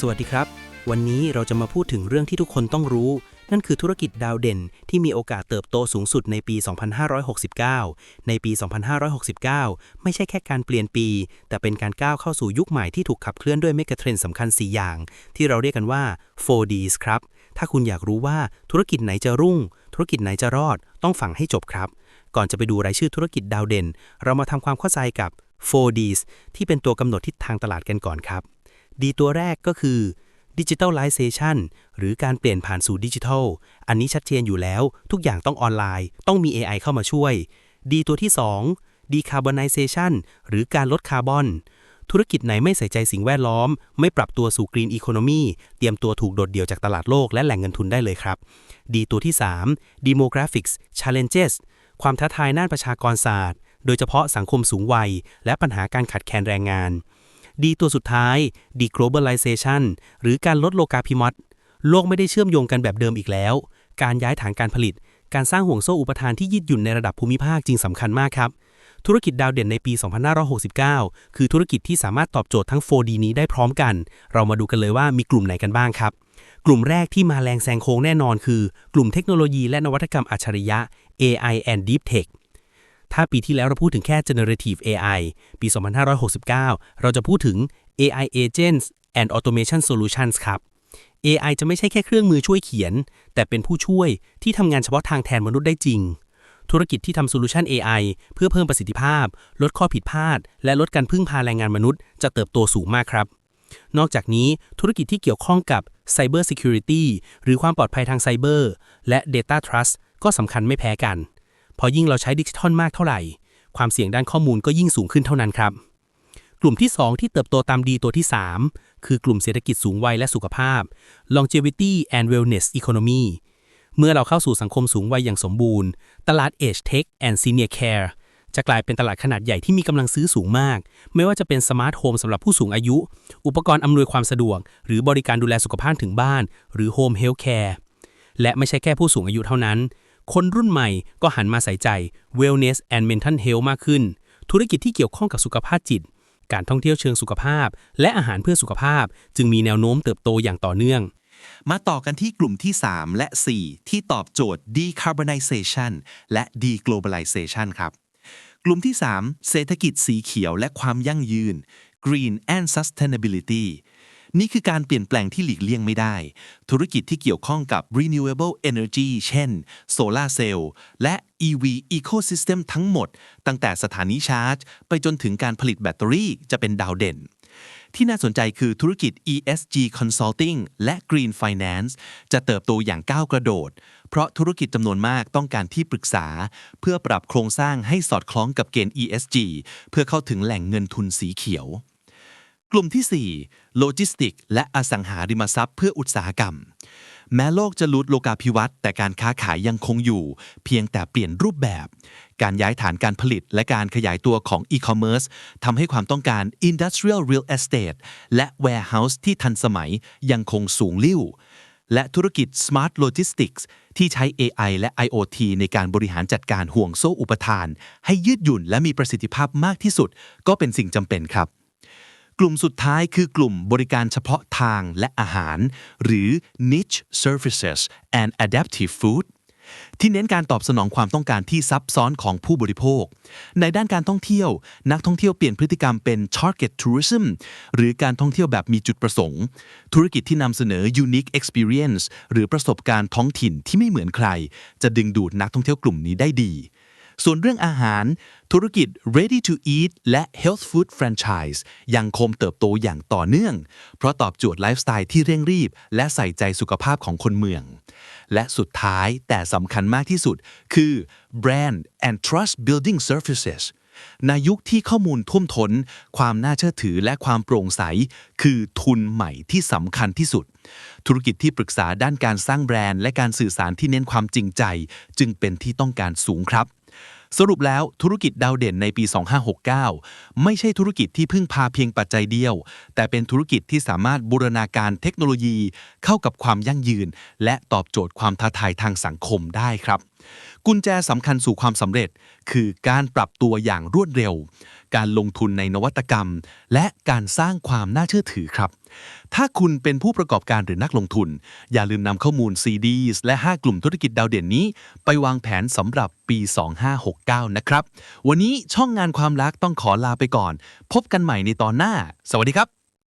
สวัสดีครับ วันนี้เราจะมาพูดถึงเรื่องที่ทุกคนต้องรู้ นั่นคือธุรกิจดาวเด่น ที่มีโอกาสเติบโตสูงสุดในปี 2569 ในปี 2569 ไม่ใช่แค่การเปลี่ยนปี แต่เป็นการก้าวเข้าสู่ยุคใหม่ที่ถูกขับเคลื่อนด้วยเมกะเทรนสำคัญ 4 อย่าง ที่เราเรียกกันว่า 4Ds ครับ ถ้าคุณอยากรู้ว่าธุรกิจไหนจะรุ่ง ธุรกิจไหนจะรอด ต้องฟังให้จบครับ ก่อนจะไปดูรายชื่อธุรกิจดาวเด่น เรามาทำความเข้าใจกับ 4Ds ที่เป็นตัวกำหนดทิศทางตลาดกันก่อนครับ ดีตัวแรกก็คือ Digitalization หรือการเปลี่ยนผ่านสู่ดิจิทัล อันนี้ชัดเจนอยู่แล้ว ทุกอย่างต้องออนไลน์ ต้องมี AI เข้ามาช่วย ดีตัวที่2 Decarbonization หรือการลดคาร์บอน ธุรกิจไหนไม่ใส่ใจสิ่งแวดล้อม ไม่ปรับตัวสู่ Green Economy เตรียมตัวถูกโดดเดี่ยวจากตลาดโลกและแหล่งเงินทุนได้เลยครับ ดีตัวที่ 3 Demographics Challenges ความท้าทายด้านประชากรศาสตร์ โดยเฉพาะสังคมสูงวัย และปัญหาการขาดแคลนแรงงาน ดีตัวสุดท้าย deglobalization หรือการลดโลกาภิมัตโลกไม่ได้เชื่อมโยงกันแบบเดิมอีกแล้ว การย้ายฐานการผลิต การสร้างห่วงโซ่อุปทานที่ยืดหยุ่นในระดับภูมิภาคจึงสำคัญมากครับ ธุรกิจดาวเด่นในปี 2569 คือธุรกิจที่สามารถตอบโจทย์ทั้ง 4D นี้ได้พร้อมกัน เรามาดูกันเลยว่ามีกลุ่มไหนกันบ้างครับกลุ่มแรกที่มาแรงแซงโค้งแน่นอนคือ กลุ่มเทคโนโลยีและนวัตกรรมอัจฉริยะ AI and Deep Tech ถ้าปีที่แล้วเราพูดถึงแค่ generative AI ปี 2569 เราจะพูดถึง AI agents and automation solutions ครับ AI จะไม่ใช่แค่เครื่องมือช่วยเขียน แต่เป็นผู้ช่วยที่ทำงานเฉพาะทางแทนมนุษย์ได้จริง ธุรกิจที่ทำโซลูชัน AI เพื่อเพิ่มประสิทธิภาพ ลดข้อผิดพลาด และลดการพึ่งพาแรงงานมนุษย์ จะเติบโตสูงมากครับ นอกจากนี้ธุรกิจที่เกี่ยวข้องกับ Cyber Security หรือความปลอดภัยทางไซเบอร์และ Data Trust ก็สำคัญไม่แพ้กัน พอยิ่งเราใช้ดิจิทัลมากเท่าไหร่ ความเสี่ยงด้านข้อมูลก็ยิ่งสูงขึ้นเท่านั้นครับ กลุ่มที่ 2 ที่เติบโตตามดีตัวที่ 3 คือกลุ่มเศรษฐกิจสูงวัยและสุขภาพ longevity and wellness economy เมื่อเราเข้าสู่สังคมสูงวัยอย่างสมบูรณ์ ตลาด age tech and senior care จะกลายเป็นตลาดขนาดใหญ่ที่มีกำลังซื้อสูงมาก ไม่ว่าจะเป็นสมาร์ทโฮมสำหรับผู้สูงอายุ อุปกรณ์อำนวยความสะดวก หรือบริการดูแลสุขภาพถึงบ้าน หรือ home health care และไม่ใช่แค่ผู้สูงอายุเท่านั้น คนรุ่นใหม่ก็หันมาใส่ใจ wellness and mental health มากขึ้น ธุรกิจที่เกี่ยวข้องกับสุขภาพจิต การท่องเที่ยวเชิงสุขภาพ และอาหารเพื่อสุขภาพ จึงมีแนวโน้มเติบโตอย่างต่อเนื่อง มาต่อกันที่กลุ่มที่ 3 และ 4 ที่ตอบโจทย์ decarbonization และ deglobalization ครับ กลุ่มที่ 3 เศรษฐกิจสีเขียวและความยั่งยืน green and sustainability นี่คือการเปลี่ยนแปลงที่หลีกเลี่ยงไม่ได้ ธุรกิจที่เกี่ยวข้องกับ renewable energy เช่น solar cell และ EV ecosystem ทั้งหมด ตั้งแต่สถานีชาร์จ ไปจนถึงการผลิตแบตเตอรี่จะเป็นดาวเด่น ที่น่าสนใจคือธุรกิจ ESG Consulting และ Green Finance จะเติบโตอย่างก้าวกระโดด เพราะธุรกิจจำนวนมากต้องการที่ปรึกษา เพื่อปรับโครงสร้างให้สอดคล้องกับเกณฑ์ ESG เพื่อเข้าถึงแหล่งเงินทุนสีเขียว กลุ่มที่ 4 โลจิสติก และอสังหาริมทรัพย์เพื่ออุตสาหกรรม แม้โลกจะลุดโลกาภิวัตน์แต่การค้าขายยังคงอยู่ เพียงแต่เปลี่ยนรูปแบบ การย้ายฐานการผลิตและการขยายตัวของอีคอมเมิร์ซทำให้ความต้องการ Industrial Real Estate และ Warehouse ที่ทันสมัยยังคงสูงลิ่ว และธุรกิจ Smart Logistics ที่ใช้ AI และ IoT ในการบริหารจัดการห่วงโซ่อุปทาน ให้ยืดหยุ่นและมีประสิทธิภาพมากที่สุด ก็เป็นสิ่งจำเป็นครับ กลุ่มสุดท้ายคือกลุ่มบริการเฉพาะทางและอาหาร หรือ niche services and adaptive food ที่เน้นการตอบสนองความต้องการที่ซับซ้อนของผู้บริโภค ในด้านการท่องเที่ยว นักท่องเที่ยวเปลี่ยนพฤติกรรมเป็น target tourism หรือการท่องเที่ยวแบบมีจุดประสงค์ ธุรกิจที่นำเสนอ unique experience หรือประสบการณ์ท้องถิ่นที่ไม่เหมือนใคร จะดึงดูดนักท่องเที่ยวกลุ่มนี้ได้ดี ส่วนเรื่องอาหาร ธุรกิจ ready to eat และ health food franchise ยังคงเติบโตอย่างต่อเนื่อง เพราะตอบโจทย์ไลฟ์สไตล์ที่เร่งรีบ และใส่ใจสุขภาพของคนเมือง และสุดท้ายแต่สำคัญมากที่สุด คือ brand and trust building services ในยุคที่ข้อมูลท่วมท้น ความน่าเชื่อถือและความโปร่งใส คือทุนใหม่ที่สำคัญที่สุด ธุรกิจที่ปรึกษาด้านการสร้างแบรนด์ และการสื่อสารที่เน้นความจริงใจ จึงเป็นที่ต้องการสูงครับ สรุปแล้วธุรกิจดาวเด่นในปี 2569 ไม่ใช่ธุรกิจที่พึ่งพาเพียงปัจจัยเดียว แต่เป็นธุรกิจที่สามารถบูรณาการเทคโนโลยี เข้ากับความยั่งยืน และตอบโจทย์ความท้าทายทางสังคมได้ครับ กุญแจสำคัญสู่ความสำเร็จ คือการปรับตัวอย่างรวดเร็ว การลงทุนในนวัตกรรม และการสร้างความน่าเชื่อถือครับ ถ้าคุณเป็นผู้ประกอบการหรือนักลงทุน อย่าลืมนำข้อมูล CDs และ 5 กลุ่มธุรกิจดาวเด่นนี้ ไปวางแผนสำหรับปี 2569 นะครับ วันนี้ช่องงานความรักต้องขอลาไปก่อน พบกันใหม่ในตอนหน้า สวัสดีครับ